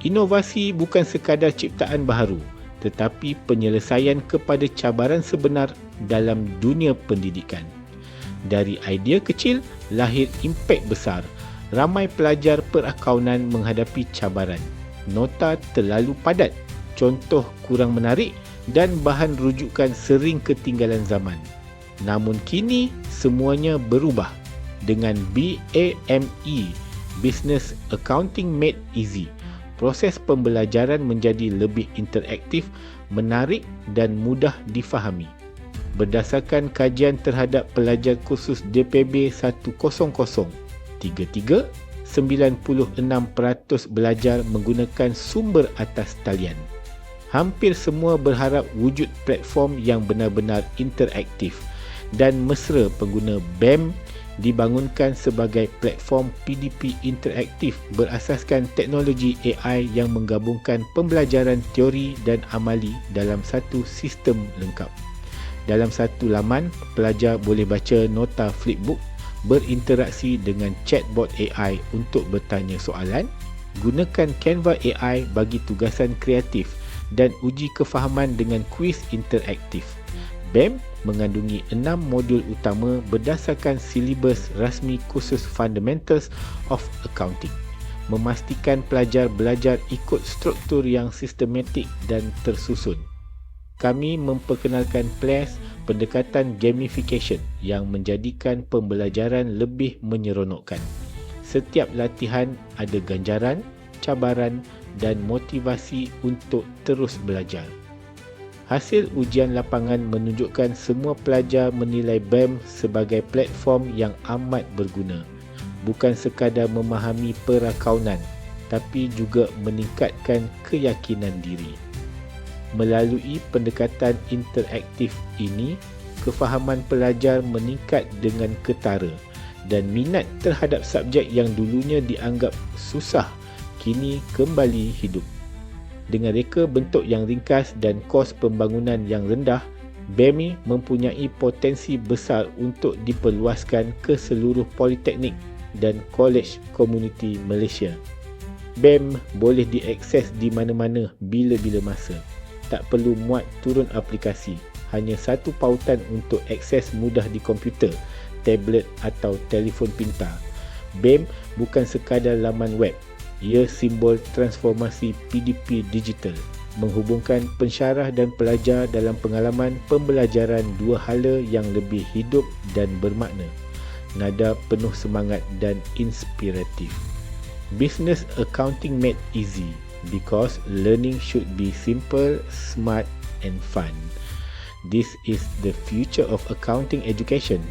Inovasi bukan sekadar ciptaan baharu, tetapi penyelesaian kepada cabaran sebenar dalam dunia pendidikan. Dari idea kecil, lahir impak besar. Ramai pelajar perakaunan menghadapi cabaran. Nota terlalu padat, contoh kurang menarik dan bahan rujukan sering ketinggalan zaman. Namun kini semuanya berubah dengan BAME, Business Accounting Made Easy proses pembelajaran menjadi lebih interaktif, menarik dan mudah difahami. Berdasarkan kajian terhadap pelajar khusus DPB 100, 33, 96% belajar menggunakan sumber atas talian. Hampir semua berharap wujud platform yang benar-benar interaktif dan mesra pengguna BAM dibangunkan sebagai platform PDP interaktif berasaskan teknologi AI yang menggabungkan pembelajaran teori dan amali dalam satu sistem lengkap. Dalam satu laman, pelajar boleh baca nota flipbook, berinteraksi dengan chatbot AI untuk bertanya soalan, gunakan Canva AI bagi tugasan kreatif dan uji kefahaman dengan kuis interaktif. BAM mengandungi enam modul utama berdasarkan silibus rasmi khusus Fundamentals of Accounting. Memastikan pelajar belajar ikut struktur yang sistematik dan tersusun. Kami memperkenalkan PLAS pendekatan gamification yang menjadikan pembelajaran lebih menyeronokkan. Setiap latihan ada ganjaran, cabaran dan motivasi untuk terus belajar. Hasil ujian lapangan menunjukkan semua pelajar menilai BAM sebagai platform yang amat berguna. Bukan sekadar memahami perakaunan, tapi juga meningkatkan keyakinan diri. Melalui pendekatan interaktif ini, kefahaman pelajar meningkat dengan ketara dan minat terhadap subjek yang dulunya dianggap susah kini kembali hidup. Dengan reka bentuk yang ringkas dan kos pembangunan yang rendah, BEMI mempunyai potensi besar untuk diperluaskan ke seluruh politeknik dan kolej komuniti Malaysia. BEM boleh diakses di mana-mana bila-bila masa. Tak perlu muat turun aplikasi. Hanya satu pautan untuk akses mudah di komputer, tablet atau telefon pintar. BEM bukan sekadar laman web ia simbol transformasi PDP digital menghubungkan pensyarah dan pelajar dalam pengalaman pembelajaran dua hala yang lebih hidup dan bermakna. Nada penuh semangat dan inspiratif. Business accounting made easy because learning should be simple, smart and fun. This is the future of accounting education